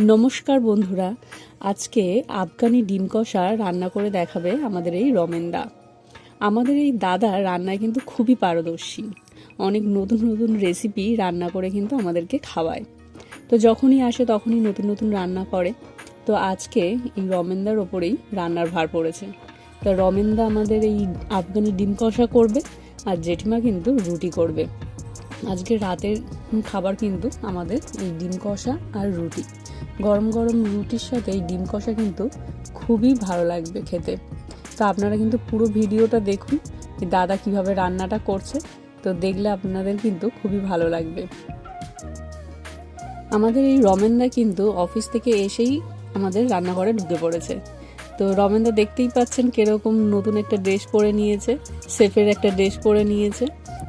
নমস্কার বন্ধুরা, আজকে আফগানি ডিম কষা রান্না করে দেখাবে আমাদের এই রমেনদা। আমাদের এই দাদা রান্নায় কিন্তু খুবই পারদর্শী। অনেক নতুন নতুন রেসিপি রান্না করে কিন্তু আমাদেরকে খাওয়ায়। তো যখনই আসে তখনই নতুন নতুন রান্না করে। তো আজকে এই রমেনদার ওপরেই রান্নার ভার পড়েছে। তো রমেনদা আমাদের এই আফগানি ডিম কষা করবে আর জেঠিমা কিন্তু রুটি করবে। আজকে রাতের খাবার কিন্তু আমাদের এই ডিম কষা আর রুটি। গরম গরম রুটির সাথে এই ডিম কষা কিন্তু খুবই ভালো লাগবে খেতে। তো আপনারা কিন্তু পুরো ভিডিওটা দেখুন যে দাদা কীভাবে রান্নাটা করছে। তো দেখলে আপনাদের কিন্তু খুবই ভালো লাগবে। আমাদের এই রমেনদা কিন্তু অফিস থেকে এসেই আমাদের রান্নাঘরে ঢুকে পড়েছে। তো রমেনদা দেখতেই পাচ্ছেন কীরকম নতুন একটা ড্রেস পরে নিয়েছে, সেফের একটা ড্রেস পরে নিয়েছে।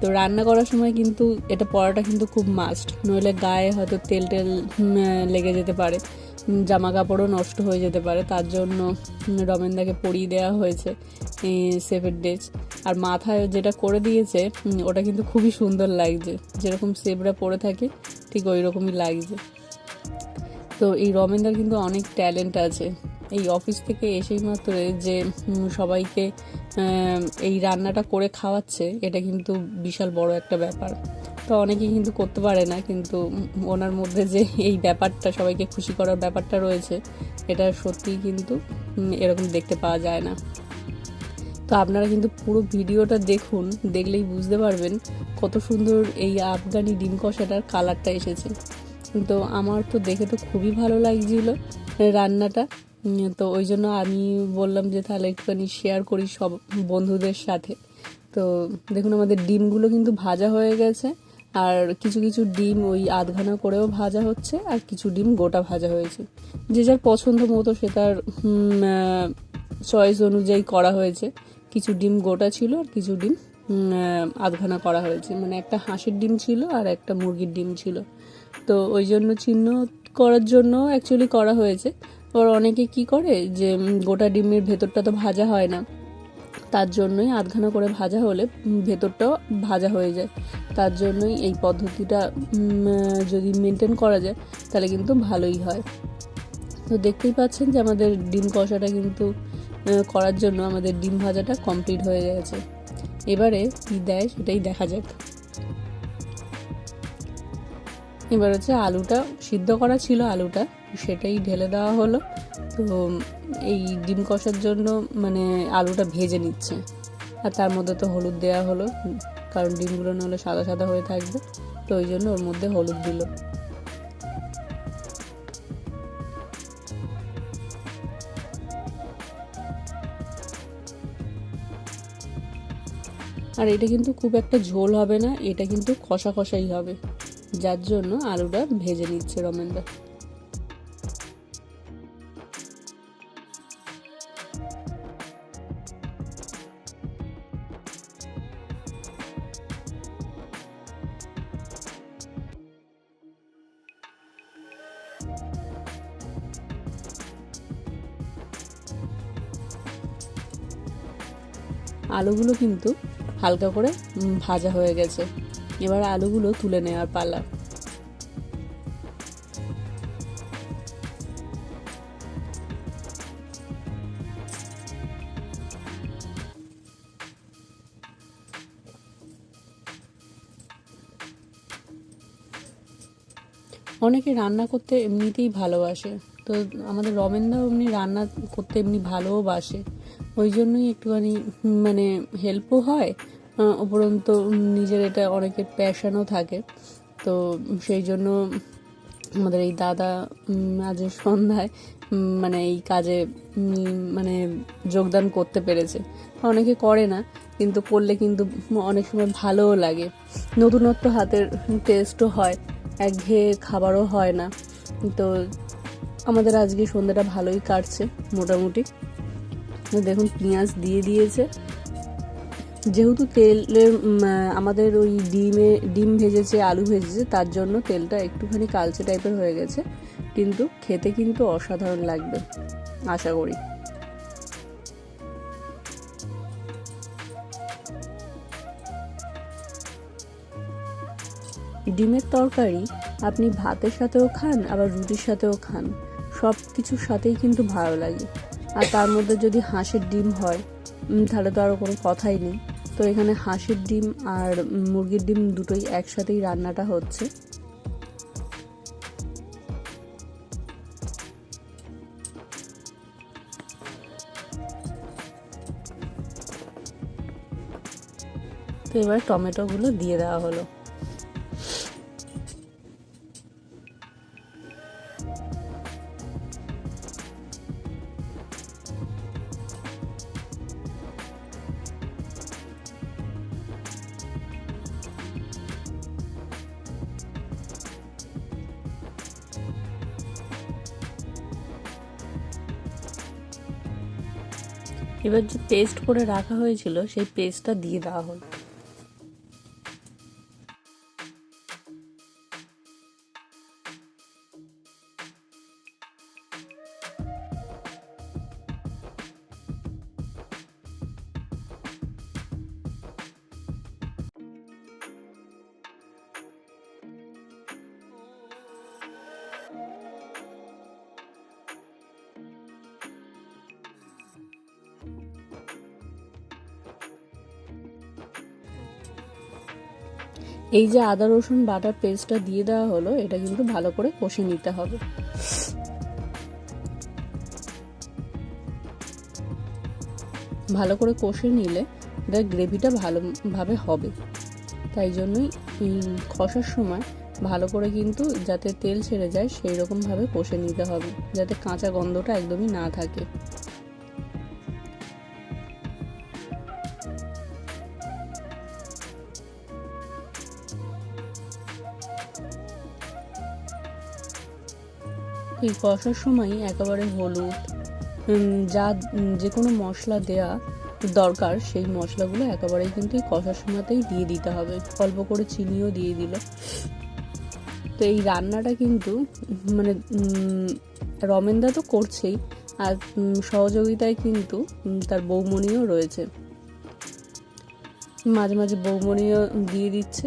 তো রান্না করার সময় কিন্তু এটা পরাটা কিন্তু খুব মাস্ট নইলে গায়ে হয়তো তেল টেল লেগে যেতে পারে। জামা কাপড়ও নষ্ট হয়ে যেতে পারে। তার জন্য রমেনদাকে পরিয়ে দেওয়া হয়েছে সেফের ড্রেস। আর মাথায় যেটা করে দিয়েছে ওটা কিন্তু খুবই সুন্দর লাগছে। যেরকম সেফরা পরে থাকে, ঠিক ওই রকমই লাগছে। তো এই রমেনদার কিন্তু অনেক ট্যালেন্ট আছে। এই অফিস থেকে এসেই মাত্র যে সবাইকে এই রান্নাটা করে খাওয়াচ্ছে, এটা কিন্তু বিশাল বড় একটা ব্যাপার। তো অনেকেই কিন্তু করতে পারে না, কিন্তু ওনার মধ্যে যে এই ব্যাপারটা, সবাইকে খুশি করার ব্যাপারটা রয়েছে, এটা সত্যিই কিন্তু এরকম দেখতে পাওয়া যায় না। তো আপনারা কিন্তু পুরো ভিডিওটা দেখুন, দেখলেই বুঝতে পারবেন কত সুন্দর এই আফগানি ডিম কষাটার কালারটা এসেছে। তো আমার তো দেখে তো খুবই ভালো লাগছিল, রান্নাটা। তো ওই জন্য আমি বললাম যে তাহলে একটুখানি শেয়ার করি সব বন্ধুদের সাথে। তো দেখুন, আমাদের ডিমগুলো কিন্তু ভাজা হয়ে গেছে, আর কিছু কিছু ডিম ওই আধঘানা করেও ভাজা হচ্ছে, আর কিছু ডিম গোটা ভাজা হয়েছে। যে যার পছন্দ মতো সে তার চয়েস অনুযায়ী করা হয়েছে। কিছু ডিম গোটা ছিল, আর কিছু ডিম আধঘানা করা হয়েছে। মানে একটা হাঁসের ডিম ছিল, আর একটা মুরগির ডিম ছিল। তো ওই জন্য চিহ্ন করার জন্য অ্যাকচুয়ালি করা হয়েছে। ওর অনেকে কি করে যে গোটা ডিমের ভেতরটা তো ভাজা হয় না। তার জন্যই আধখানা করে ভাজা হলে ভেতরটাও ভাজা হয়ে যায়। তার জন্যই এই পদ্ধতিটা যদি মেনটেন করা যায়, তাহলে কিন্তু ভালোই হয়। তো দেখতেই পাচ্ছেন যে, আমাদের ডিম কষাটা কিন্তু করার জন্য আমাদের ডিম ভাজাটা কমপ্লিট হয়ে গেছে। এবারে কি দেয় সেটাই দেখা যাক। এবার হচ্ছে আলুটা, সিদ্ধ করা ছিল আলুটা, সেটাই ঢেলে দেওয়া হলো। তো এই ডিম কষার জন্য মানে আলুটা ভেজে নিচ্ছে। আর তার মধ্যে তো হলুদ দেওয়া হলো, কারণ ডিমগুলো নাহলে সাদা সাদা হয়ে থাকবে। তো ওই জন্য ওর মধ্যে হলুদ দিল। আর এটা কিন্তু খুব একটা ঝোল হবে না, এটা কিন্তু কষা কষাই হবে। যার জন্য আলুটা ভেজে নিচ্ছে রমেনদা আলুগুলো কিন্তু হালকা করে ভাজা হয়ে গেছে। এবার আলুগুলো তুলে নেওয়ার পালা। অনেকে রান্না করতে এমনিতেই ভালোবাসে, তো আমাদের রমেনদাও এমনি রান্না করতে এমনি ভালোবাসে ওই জন্যই একটুখানি মানে হেল্পও হয় উপরন্তু নিজের এটা অনেকের প্যাশনও থাকে। তো সেই জন্য আমাদের এই দাদা উম, আজ সন্ধ্যায় মানে এই কাজে মানে যোগদান করতে পেরেছে। অনেকে করে না কিন্তু করলে কিন্তু অনেক সময় ভালোও লাগে। নতুনত্ব হাতের টেস্টও হয় একঘেয়ে খাবারও হয় না। তো আমাদের আজকে সন্ধ্যাটা ভালোই কাটছে মোটামুটি। দেখুন পেঁয়াজ দিয়ে দিয়েছে। যেহেতু তেলে আমাদের ওই ডিমে, ডিম ভেজেছে, আলু ভেজেছে, তার জন্য তেলটা একটুখানি কালচে টাইপের হয়ে গেছে। কিন্তু খেতে কিন্তু অসাধারণ লাগবে, আশা করি। ডিমের তরকারি আপনি ভাতের সাথেও খান, আবার রুটির সাথেও খান সব কিছুর সাথেই কিন্তু ভালো লাগে। আর তার মধ্যে যদি হাঁসের ডিম হয় তাহলে তো আরও কোনো কথাই নেই। তো এখানে হাঁসির ডিম আর মুরগির ডিম দুটোই একসাথেই রান্নাটা হচ্ছে। তো এবার টমেটোগুলো দিয়ে দেওয়া হলো। এবার যে পেস্ট করে রাখা হয়েছিল সেই পেস্টটা দিয়ে দেওয়া হলো। এই যে আদা, রসুন, বাটার পেস্টটা দিয়ে দেওয়া হলো, এটা কিন্তু ভালো করে কষে নিতে হবে। ভালো করে কষে নিলে এটার গ্রেভিটা ভালোভাবে হবে। তাই জন্যই কষার সময় ভালো করে কিন্তু যাতে তেল ছেড়ে যায় সেই রকমভাবে কষে নিতে হবে, যাতে কাঁচা গন্ধটা একদমই না থাকে। এই কষার সময় একেবারে হলুদ যা যে কোনো মশলা দেয়া দরকার, সেই মশলাগুলো একেবারেই কিন্তু এই কষার সময়তেই দিয়ে দিতে হবে। অল্প করে চিনিও দিয়ে দিল। তো এই রান্নাটা কিন্তু মানে রমেনদা তো করছেই, আর সহযোগিতায় কিন্তু তার বৌমণিও রয়েছে। মাঝে মাঝে বৌমণিও দিয়ে দিচ্ছে।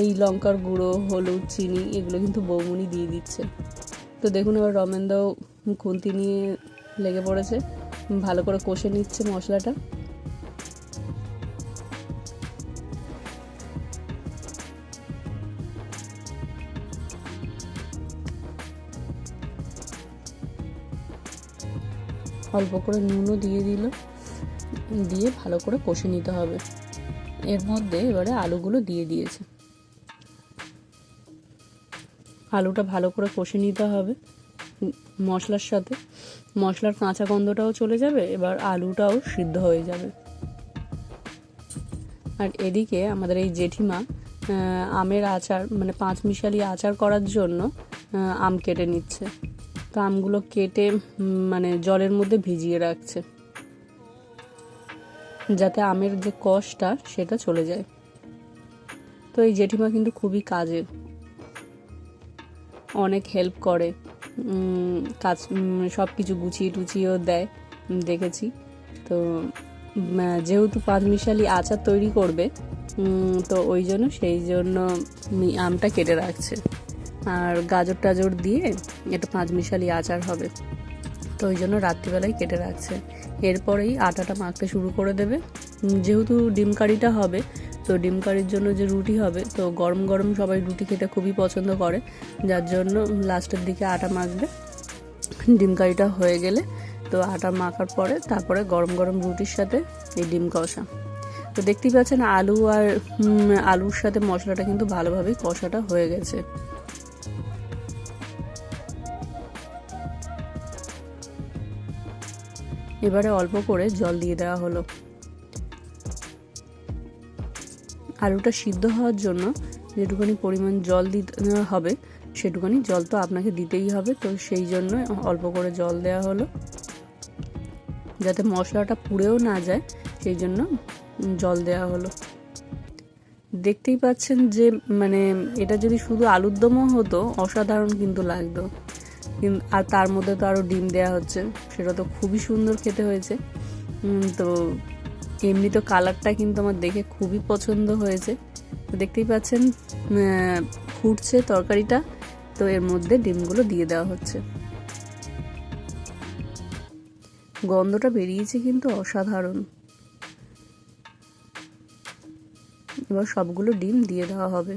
এই লঙ্কার গুঁড়ো, হলুদ, চিনি এগুলো কিন্তু বৌমনি দিয়ে দিচ্ছে। তো দেখুন এবার রমেনদাও খুন্তি নিয়ে লেগে পড়েছে। ভালো করে কষে নিচ্ছে মশলাটা। অল্প করে নুনও দিয়ে দিল। দিয়ে ভালো করে কষে নিতে হবে। এর মধ্যে এবারে আলুগুলো দিয়ে দিয়েছে। আলুটা ভালো করে কষে নিতে হবে মশলার সাথে। মশলার কাঁচা গন্ধটাও চলে যাবে, এবার আলুটাও সিদ্ধ হয়ে যাবে। আর এদিকে আমাদের এই জেঠিমা আমের আচার মানে পাঁচ মিশালি আচার করার জন্য আম কেটে নিচ্ছে। তো আমগুলো কেটে মানে জলের মধ্যে ভিজিয়ে রাখছে। যাতে আমের যে কষটা, সেটা চলে যায়। তো এই জেঠিমা কিন্তু খুবই কাজের। অনেক হেল্প করে। কাজ সব কিছু গুছিয়ে টুচিয়েও দেয়। দেখেছি। তো যেহেতু পাঁচমিশালি আচার তৈরি করবে তো ওই জন্য সেই জন্য আমটা কেটে রাখছে। আর গাজর টাজর দিয়ে এটা পাঁচমিশালি আচার হবে। তো ওই জন্য রাত্রিবেলায় কেটে রাখছে। এরপরেই আটাটা মাখতে শুরু করে দেবে। যেহেতু ডিম কারিটা হবে তো ডিম কারির জন্য যে রুটি হবে, তো গরম গরম সবাই রুটি খেতে খুবই পছন্দ করে। যার জন্য লাস্টের দিকে আটা মাখবে। ডিম কারিটা হয়ে গেলে তো আটা মাখার পরে তারপরে গরম গরম রুটির সাথে এই ডিম কষা। তো দেখতেই পাচ্ছেন আলু আর আলুর সাথে মশলাটা কিন্তু ভালোভাবেই কষাটা হয়ে গেছে। এবারে অল্প করে জল দিয়ে দেওয়া হলো। আলুটা সিদ্ধ হওয়ার জন্য যেটুখানি পরিমাণ জল দিতে হবে সেটুখানি জল তো আপনাকে দিতেই হবে। তো সেই জন্য অল্প করে জল দেওয়া হলো। যাতে মশলাটা পুড়েও না যায়, সেই জন্য জল দেওয়া হলো। দেখতেই পাচ্ছেন যে মানে এটা যদি শুধু আলুর দমও হতো, অসাধারণ কিন্তু লাগতো। আর তার মধ্যে তো আরও ডিম দেওয়া হচ্ছে, সেটা তো খুবই সুন্দর খেতে হয়েছে। তো এমনি তো কালারটা কিন্তু আমার দেখে খুবই পছন্দ হয়েছে। তো দেখতেই পাচ্ছেন ফুটছে তরকারিটা, তো এর মধ্যে ডিমগুলো দিয়ে দেওয়া হচ্ছে। গন্ধটা বেরিয়েছে কিন্তু অসাধারণ। এবার সবগুলো ডিম দিয়ে দেওয়া হবে।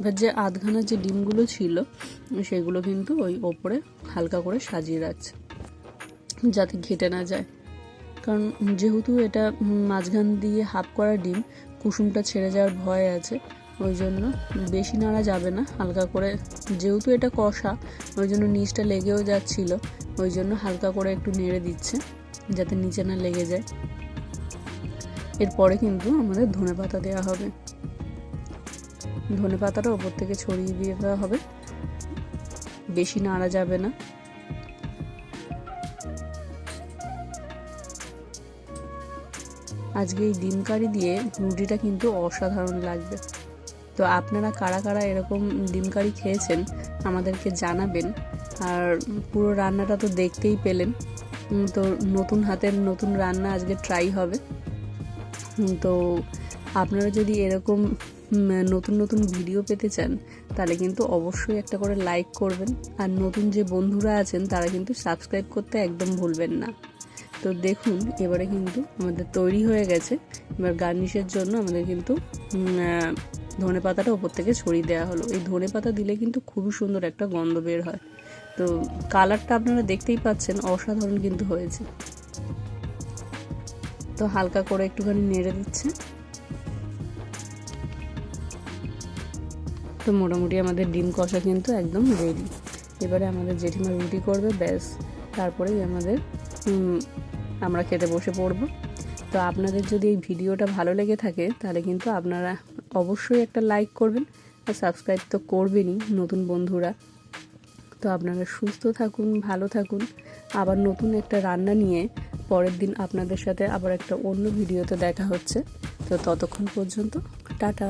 এবার যে আধখানা যে ডিমগুলো ছিল, সেগুলো কিন্তু ওই ওপরে হালকা করে সাজিয়ে রাখছে, যাতে ঘেটে না যায়। কারণ যেহেতু এটা মাঝখান দিয়ে হাফ করা ডিম, কুসুমটা ছেড়ে যাওয়ার ভয় আছে, ওই জন্য বেশি নাড়া যাবে না, হালকা করে যেহেতু এটা কষা, ওই জন্য নিচটা লেগেও যাচ্ছিল, ওই জন্য হালকা করে একটু নেড়ে দিচ্ছে, যাতে নিচে না লেগে যায়। এরপরে কিন্তু আমাদের ধনে পাতা দেওয়া হবে। ধনে পাতাটা ওপর থেকে ছড়িয়ে দিয়ে দেওয়া হবে। বেশি নাড়া যাবে না। আজকে এই ডিম কারি দিয়ে রুটিটা কিন্তু অসাধারণ লাগবে। তো আপনারা কারা কারা এরকম ডিম কারি খেয়েছেন, আমাদেরকে জানাবেন। আর পুরো রান্নাটা তো দেখতেই পেলেন। তো নতুন হাতের নতুন রান্না আজকে ট্রাই হবে। তো আপনারা যদি এরকম নতুন নতুন ভিডিও পেতে চান, তাহলে কিন্তু অবশ্যই একটা করে লাইক করবেন। আর নতুন যে বন্ধুরা আছেন, তারা কিন্তু সাবস্ক্রাইব করতে একদম ভুলবেন না। তো দেখুন, এবারে কিন্তু আমাদের তৈরি হয়ে গেছে। এবার গার্নিশের জন্য আমাদের কিন্তু ধনে পাতাটা ওপর থেকে ছড়িয়ে দেওয়া হলো। এই ধনে পাতা দিলে কিন্তু খুবই সুন্দর একটা গন্ধ বের হয়। তো কালারটা আপনারা দেখতেই পাচ্ছেন, অসাধারণ কিন্তু হয়েছে। তো হালকা করে একটুখানি নেড়ে দিচ্ছে। তো মোটামুটি আমাদের ডিম কষা কিন্তু একদম রেডি এবারে আমাদের জেঠিমা রুটি করবে, ব্যাস। তারপরেই আমাদের আমরা খেতে বসে পড়ব। তো আপনাদের যদি এই ভিডিওটা ভালো লেগে থাকে, তাহলে কিন্তু আপনারা অবশ্যই একটা লাইক করবেন। আর সাবস্ক্রাইব তো করবেনই নতুন বন্ধুরা। তো আপনারা সুস্থ থাকুন, ভালো থাকুন। আবার নতুন একটা রান্না নিয়ে পরের দিন আপনাদের সাথে আবার একটা অন্য ভিডিওতে দেখা হচ্ছে। তো ততক্ষণ পর্যন্ত, টাটা।